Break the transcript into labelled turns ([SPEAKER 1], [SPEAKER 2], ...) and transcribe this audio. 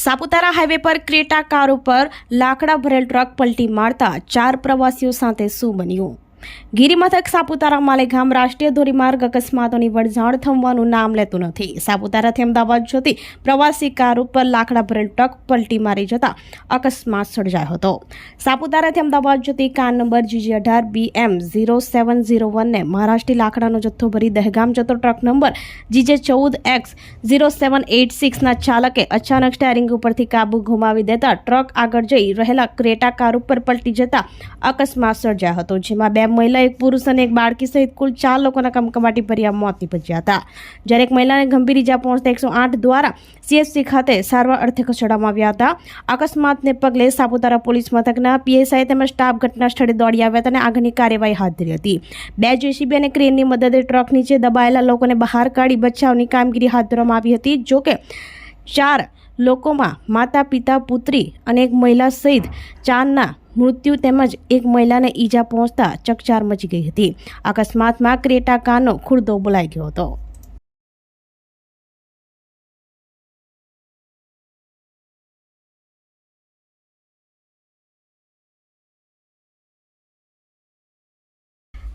[SPEAKER 1] Saputara highway પર Creta car ઉપર લાકડા ભરેલ ટ્રક પલટી મારતા ચાર પ્રવાસીઓ સાથે શું બન્યું. ગિરિમથક સાપુતારા માલેગામ રાષ્ટ્રીય ધોરીમાર્ગ અકસ્માતોની વળઝાણ થવાનું નામ લેતું નથી. સાપુતારાથી અમદાવાદ જતી પ્રવાસી કાર ઉપર લાકડા ભરેલ ટ્રક પલટી મારી જતા અકસ્માત સર્જાયો હતો. સાપુતારાથી અમદાવાદ જતી કાર નંબર જીજી અઢાર બી એમ ઝીરો સેવન ઝીરો વનને મહારાષ્ટ્રી લાકડાનો જથ્થો ભરી દહેગામ જતો ટ્રક નંબર જીજે ચૌદ એક્સ ઝીરો સેવન એટ સિક્સના ચાલકે અચાનક સ્ટેરિંગ ઉપરથી કાબુ ગુમાવી દેતા ટ્રક આગળ જઈ રહેલા ક્રેટા કાર ઉપર પલટી જતા અકસ્માત સર્જાયો હતો, જેમાં બે મહિલા, એક પુરુષ અને એક બાળકી સહિત કુલ ચાર લોકોના કમકમાટી ભર્યા મોત નીપજ્યા હતા. જ્યારે એક મહિલાને ગંભીર ઇજા પહોંચતા એકસો આઠ દ્વારા સીએસસી ખાતે સારવાર અર્થે ખસેડવામાં આવ્યા હતા. અકસ્માતને પગલે સાપુતારા પોલીસ મથકના પીએસઆઈ તેમજ સ્ટાફ ઘટના સ્થળે દોડી આવ્યા હતા અને આગળની કાર્યવાહી હાથ ધરી હતી. બે જેસીબી અને ક્રેનની મદદે ટ્રક નીચે દબાયેલા લોકોને બહાર કાઢી બચાવની કામગીરી હાથ ધરવામાં આવી હતી. જોકે ચાર લોકોમાં માતા, પિતા, પુત્રી અને એક મહિલા સહિત ચારના મૃત્યુ તેમજ એક મહિલાને ઈજા પહોંચતા ચકચાર મચી ગઈ હતી. અકસ્માતમાં ક્રેટા કારનો ખુરદો બોલાઈ ગયો હતો.